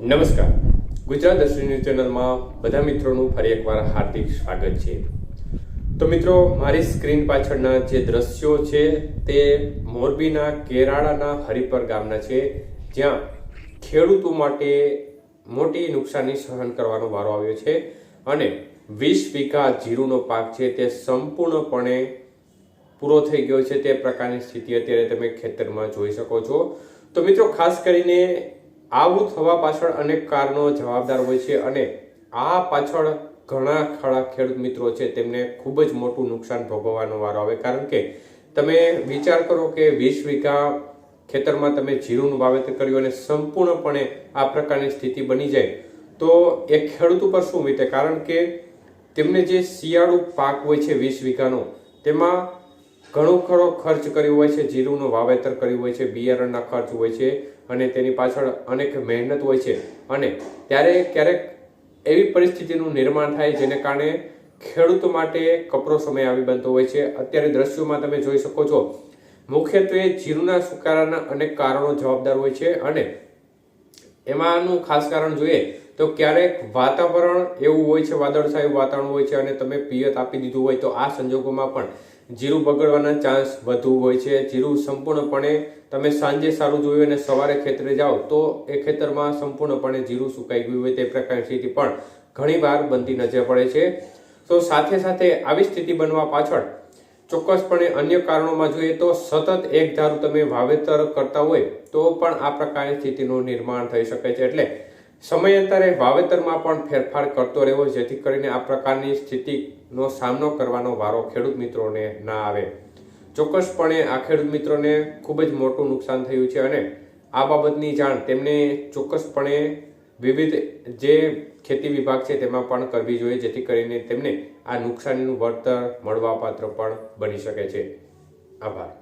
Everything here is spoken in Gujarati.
નમસ્કાર. ગુજરાત દર્શન ચેનલમાં બધા મિત્રોનું ફરી એકવાર હાર્દિક સ્વાગત છે. તો મિત્રો, મારી સ્ક્રીન પાછળના જે દ્રશ્યો છે તે મોરબીના કેરાળાના હરિપર ગામના છે, જ્યાં ખેડૂતો માટે મોટી નુકસાની સહન કરવાનો વારો આવ્યો છે અને વીસ વીઘા જીરુનો પાક છે તે સંપૂર્ણપણે પૂરો થઈ ગયો છે તે પ્રકારની સ્થિતિ અત્યારે તમે ખેતરમાં જોઈ શકો છો. તો મિત્રો, ખાસ કરીને આવું થવા પાછળ અનેક કારણો જવાબદાર હોય છે અને આ પાછળ ઘણા ખરા ખેડૂત મિત્રો છે તેમને ખૂબ જ મોટું નુકસાન ભોગવવાનો વારો આવે. કારણ કે તમે વિચાર કરો કે વીસ વીઘા ખેતરમાં તમે જીરુંનું વાવેતર કર્યું અને સંપૂર્ણપણે આ પ્રકારની સ્થિતિ બની જાય, તો એ ખેડૂત ઉપર શું વીતે? કારણ કે તેમને જે શિયાળુ પાક હોય છે વીસ વીઘાનો, તેમાં ઘણો ખરો ખર્ચ કર્યો હોય છે, જીરુંનું વાવેતર કર્યું હોય છે, બિયારણના ખર્ચ હોય છે, અને તેની પાછળ અનેક મહેનત હોય છે. અને ત્યારે ક્યારેક એવી પરિસ્થિતિનું નિર્માણ થાય જેને કારણે ખેડૂતો માટે કપરો સમય આવી બનતો હોય છે. અત્યારે દ્રશ્યોમાં તમે જોઈ શકો છો, મુખ્યત્વે જીરુના સુકારાના અનેક કારણો જવાબદાર હોય છે અને એમાંનું ખાસ કારણ જોઈએ તો ક્યારેક વાતાવરણ એવું હોય છે, વાદળછાયું વાતાવરણ હોય છે અને તમે પિયત આપી દીધું હોય તો આ સંજોગોમાં પણ જીરું બગડવાના ચાન્સ વધુ હોય છે. જીરું સંપૂર્ણપણે તમે સાંજે સારું જોયું અને સવારે ખેતરે જાઓ તો એ ખેતરમાં સંપૂર્ણપણે જીરું સુકાઈ ગયું હોય તે પ્રકારની સ્થિતિ પણ ઘણીવાર બનતી નજર પડે છે. તો સાથે સાથે આવી સ્થિતિ બનવા પાછળ ચોક્કસપણે અન્ય કારણોમાં જોઈએ તો સતત એક ધારું તમે વાવેતર કરતા હોય તો પણ આ પ્રકારની સ્થિતિનું નિર્માણ થઈ શકે છે. એટલે સમયાંતરે વાવેતરમાં પણ ફેરફાર કરતો રહેવો, જેથી કરીને આ પ્રકારની સ્થિતિનો સામનો કરવાનો વારો ખેડૂત મિત્રોને ના આવે. ચોક્કસપણે આ ખેડૂત મિત્રોને ખૂબ જ મોટું નુકસાન થયું છે અને આ બાબતની જાણ તેમને ચોક્કસપણે વિવિધ જે ખેતી વિભાગ છે તેમાં પણ કરવી જોઈએ, જેથી કરીને તેમને આ નુકસાનીનું વળતર મળવાપાત્ર પણ બની શકે છે. આભાર.